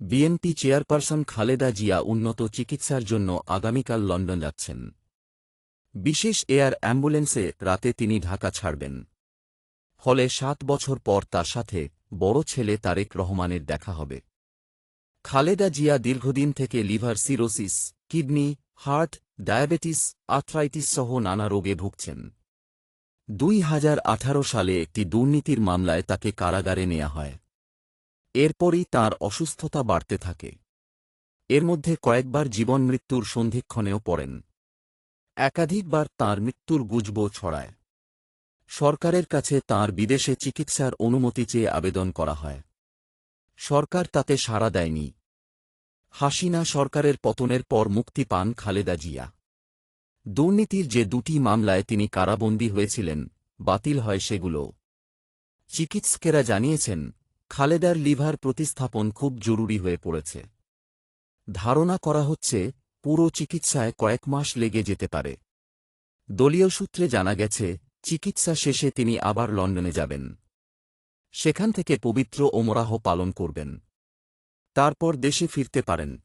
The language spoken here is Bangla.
বিএনপি চেয়ারপারসন খালেদা জিয়া উন্নত চিকিৎসার জন্য আগামীকাল লন্ডন যাচ্ছেন। বিশেষ এয়ার অ্যাম্বুলেন্সে রাতে তিনি ঢাকা ছাড়বেন। ফলে সাত বছর পর তার সাথে বড় ছেলে তারেক রহমানের দেখা হবে। খালেদা জিয়া দীর্ঘদিন থেকে liver cirrhosis, kidney, heart, diabetes, arthritis সহ নানা রোগে ভুগছেন। দুই হাজার আঠারো সালে একটি দুর্নীতির মামলায় তাকে কারাগারে নেওয়া হয়। এরপরই তার অসুস্থতা বাড়তে থাকে। এর মধ্যে কয়েকবার জীবন মৃত্যুর সন্ধিক্ষণেও পড়েন। একাধিকবার তার মৃত্যুর গুজব ছড়ায়। সরকারের কাছে তার বিদেশে চিকিৎসার অনুমতি চেয়ে আবেদন করা হয়। সরকার তাতে সাড়া দেয়নি। হাসিনা সরকারের পতনের পর মুক্তি পান খালেদা জিয়া। দুর্নীতির যে দুটি মামলায় তিনি কারাবন্দী হয়েছিলেন, বাতিল হয় সেগুলো। চিকিৎসকেরা জানিয়েছেন খালেদার লিভার প্রতিস্থাপন খুব জরুরি হয়ে পড়েছে। ধারণা করা হচ্ছে, পুরো চিকিৎসায় কয়েক মাস লেগে যেতে পারে। দলীয় সূত্রে জানা গেছে, চিকিৎসা শেষে তিনি আবার লন্ডনে যাবেন। সেখান থেকে পবিত্র ওমরাহ পালন করবেন। তারপর দেশে ফিরতে পারেন।